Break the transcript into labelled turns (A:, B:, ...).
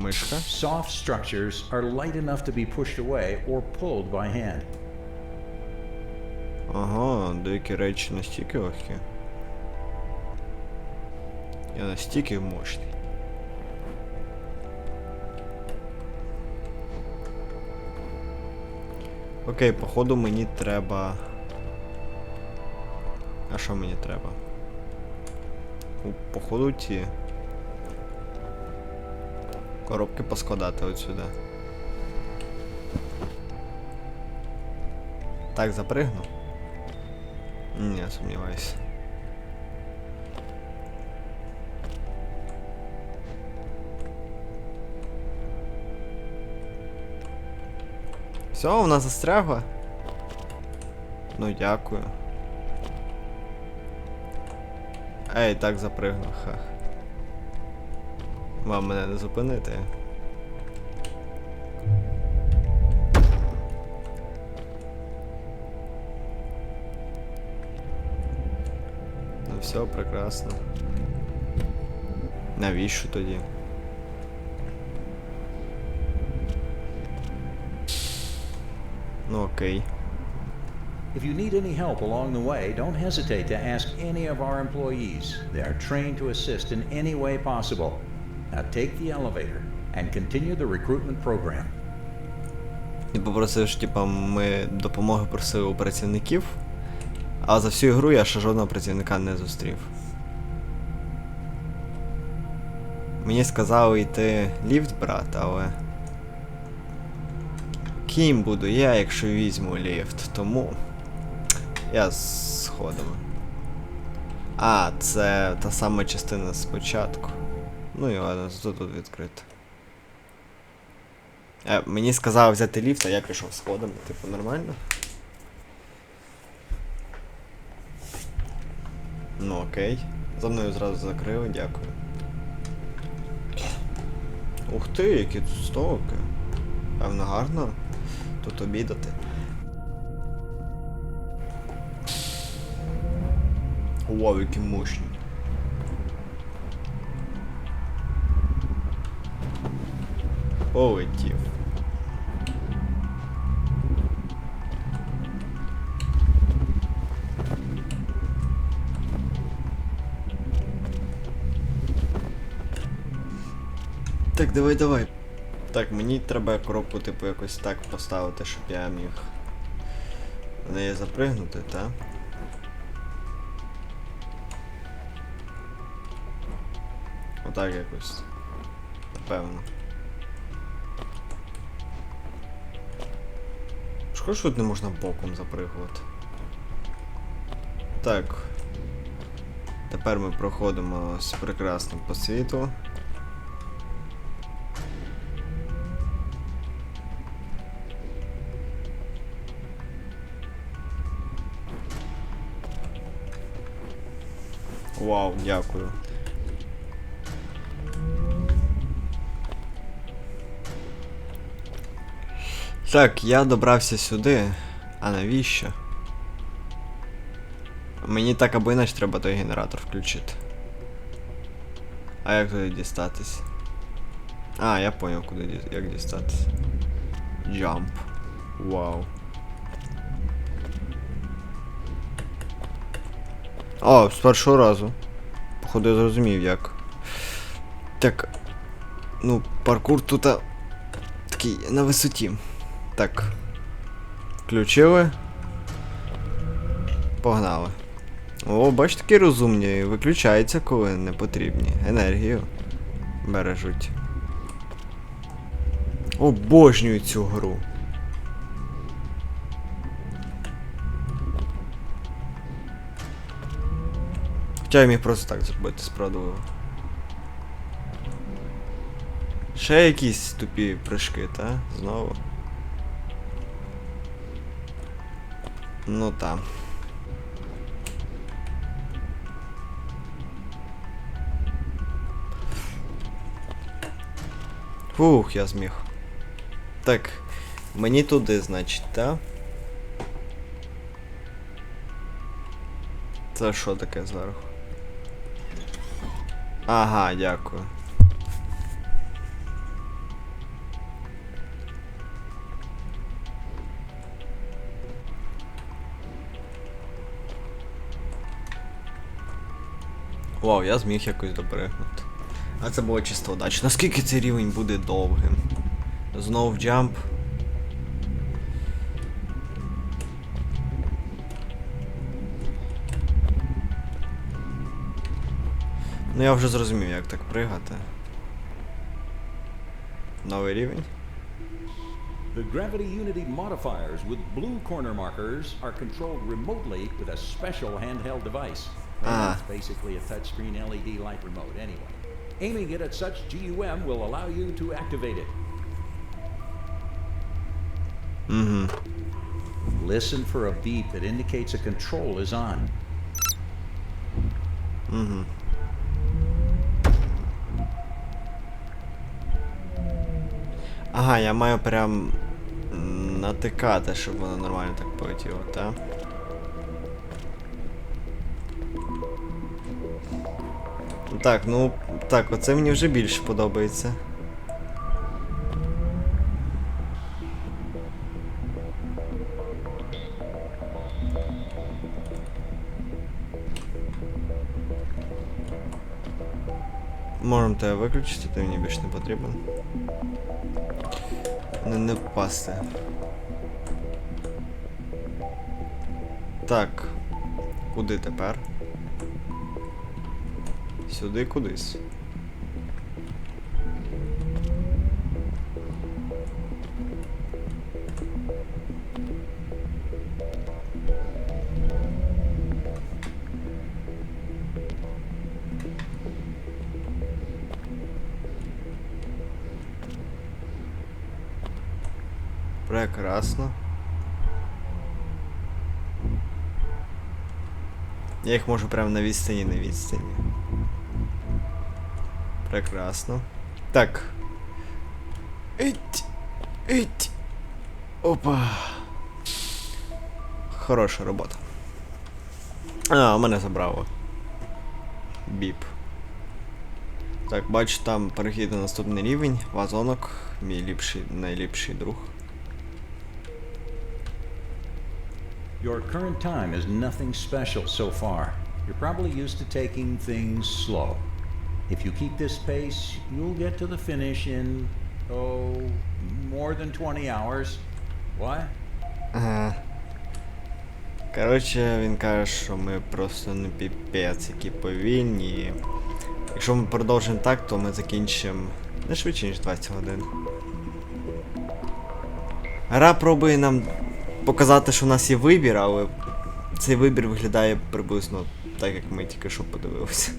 A: Мишка.
B: Soft structures are light enough to be pushed away or pulled by hand.
A: Ага, деякі речі настільки легкі. Я настільки мощний. Окей, походу мені треба. А що мені треба? Походу ті. Коробки поскладати от сюди. Так, запригну. Ні, сумніваюся. Все, вона застрягла. Ну, дякую. Ей, так запригнув, хах. Вам мене не зупинити. Ну все, прекрасно. Навіщо тоді? Ну окей.
B: If you need any help along the way, don't hesitate to ask any of our employees. They are trained to assist in any way possible. Now take the elevator and continue the recruitment program.
A: І попросив, що типа ми допомоги просили у працівників, а за всю ігру я ще жодного працівника не зустрів. Мені сказали йти ліфт брати, але. Ким буду я, якщо візьму ліфт, тому. Я сходом. А, це та сама частина спочатку. Ну і ладно, зато тут відкрито. Е, мені сказали взяти ліфт, а я пішов сходом, типу, нормально? Ну окей. За мною зразу закрили, дякую. Ух ти, які тут столики. Певно гарно тут обідати. Вау, які мощні. Полетів. Так, давай, давай. Так, мені треба коробку, типу, якось так поставити, щоб я міг в неї запригнути, так? Отак якось. Напевно. Шкода, що тут не можна боком запригувати. Так. Тепер ми проходимо з прекрасним по світу. Вау, дякую. Так, я добрався сюди. А навіщо? Мені так або іначе треба той генератор включити. А як туди дістатись? А, я понял, куди як дістатись. Jump. Вау. О, з першого разу. Походу я зрозумів як. Так. Ну, паркур тут такий на висоті. Так. Включили. Погнали. О, бач, такі розумні. Виключаються, коли не потрібні. Енергію бережуть. Обожнюю цю гру. Хоча я міг просто так зробити справедливо. Ще якісь тупі прыжки, та? Знову. Ну там. Фух, я зміг. Так, мені туди, значить, та? Це що таке зверху? Ага, дякую. Вау, я зміг якось допригнути. А це було чисто удача. Наскільки цей рівень буде довгим? Знов джамп. Ну я вже зрозумів, як так пригати. Новий рівень.
B: The gravity unity modifiers with blue corner markers are controlled remotely with a special handheld device.
A: Ah.
B: It's basically a touchscreen LED light remote anyway. Aiming it at such GUM will allow you to activate it.
A: Угу.
B: Listen for a beep that indicates a control is on.
A: Угу. Ага, я маю прям м, натикати, щоб воно нормально так полетіло, так? Так, ну так, оце мені вже більше подобається. Можемо тебе виключити, ти мені більше не потрібен. Не, не впасти. Так. Куди тепер? Сюди кудись. Прекрасно. Я їх можу прямо на відстані на відстані. Прекрасно. Так. Іть. Іть. Опа. Хороша робота. А, у мене забрало. Біп. Так, бачу там перехід на наступний рівень. Вазонок, мій ліпший, найліпший друг.
B: Your current time is nothing special so far. You're probably used to taking things slow. If you keep this pace, you'll get to the finish in, oh, more than 20 hours. What?
A: Ага. Коротше, він каже, що ми просто не піпець, які повільні. Якщо ми продовжимо так, то ми закінчимо не швидше, ніж 20 годин. Гра пробує нам показати, що в нас є вибір, але цей вибір виглядає приблизно так, як ми тільки що подивилися.